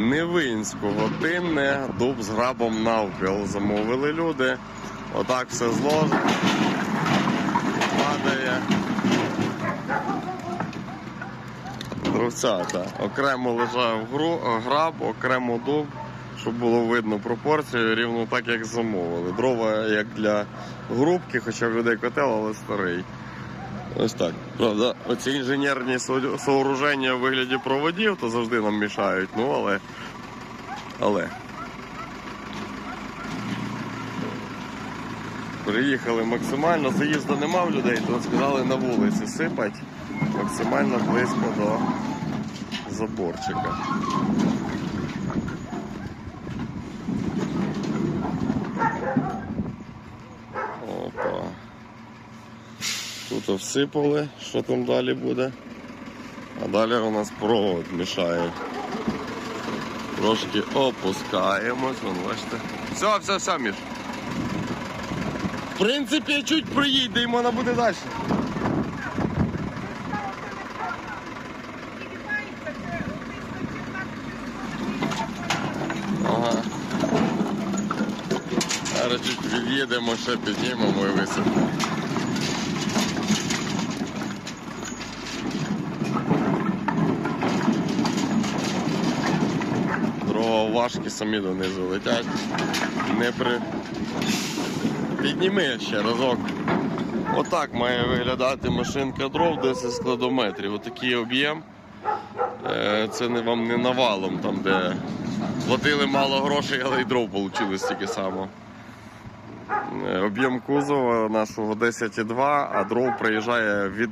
Невинську годинне, дуб з грабом навпіл. Замовили люди. Отак все зложено. Падає. Дровцята. Окремо лежав граб, окремо дуб, щоб було видно пропорцію, рівно так, як замовили. Дрова як для грубки, хоча в людей котел, але старий. Ось так. Правда, оці інженерні сооруження в вигляді проводів, то завжди нам мішають. Ну, але. Але. Приїхали максимально, заїзду нема в людей, то сказали на вулиці сипать максимально близько до заборчика. Тут всипали, що там далі буде. А далі у нас провод мішає. Трошки опускаємось, вон, бачите. Все, все, все, Міш. В принципі, чуть приїде, і можна буде далі. Зараз чуть від'їдемо, ще піднімемо і висипемо. Важкі самі донизу летять. Не при. Підніми ще разок. Отак має виглядати машинка дров 10 складометрів. Отакий об'єм. Е, Це не вам не навалом, там де платили мало грошей, але й дров отримали стільки само. Е, Об'єм кузова нашого 10,2, а дров приїжджає від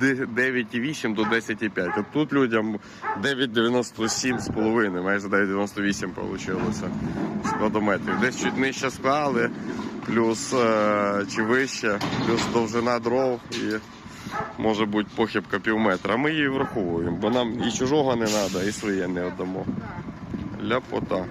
9,8 до 10,5. От тут людям 9,97,5, майже 9,98 вийшло складометрів. Десь чуть нижче склали, плюс е, чи вище, плюс довжина дров і може бути похибка пів метра. Ми її враховуємо, бо нам і чужого не треба, і своє не віддамо. Ляпота.